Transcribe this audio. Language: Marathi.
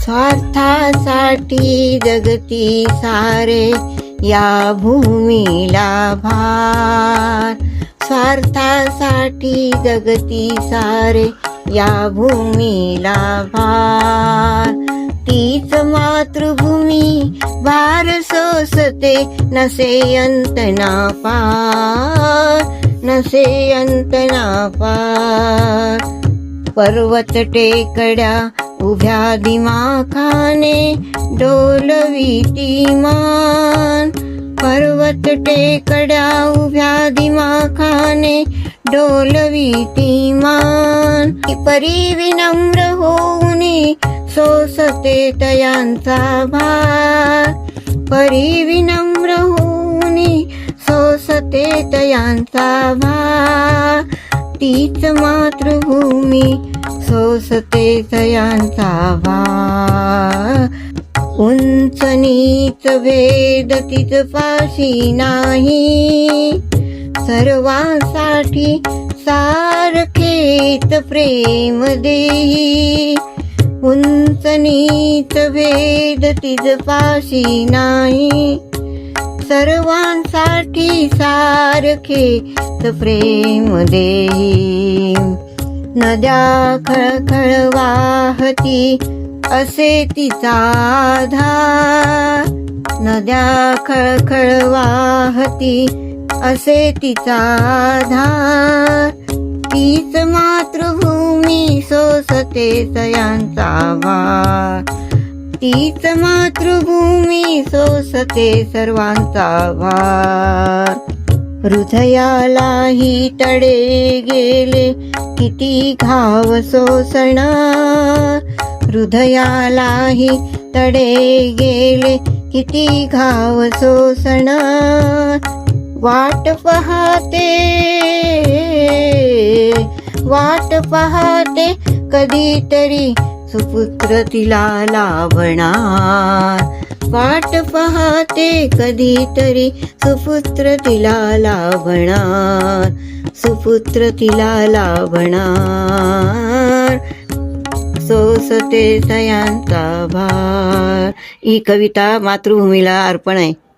स्वार्थासाठी जगती सारे या भूमीला भार. स्वार्थासाठी जगती सारे या भूमीला भार. तीच मातृभूमी भार सोसते नसे अंत ना पार नसे अंत ना पार पर्वत टेकड्या उभ्या दिमाखाने डोलविती मान. पर्वत टेकड्या उभ्या दिमाखाने डोलविती मान. परी विनम्र होऊनी सोसते तयांचा भार. परी विनम्र होऊनी सोसते तयांचा भार. तीच मातृभूमी सोसते तयांचा भार उंच नीच भेद तिच पाशी नाही. सर्वांसाठी सारखेत प्रेम देई उंच नीच भेद तिज पाशी नाही. सर्वांसाठी सारखे प्रेम देई नद्या खळखळ वाहती असे तिचा धार नद्या खळखळ वाहती असे तिचा धार तीच मातृभूमी सोसते सयांचा वार. तीच मातृभूमी सोसते सर्वांचा भार हृदयालाही तडे गेले. किती घाव सोसणा. हृदयालाही तडे गेले. किती घाव सोसणा. वाट पहाते. वाट पहाते कधीतरी सुपुत्र तिला लाभणार वाट पाहते कधीतरी सुपुत्र तिला लाभणार सुपुत्र तिला लाभणार सोसते सयांचा भार. ही कविता मातृभूमीला अर्पण आहे.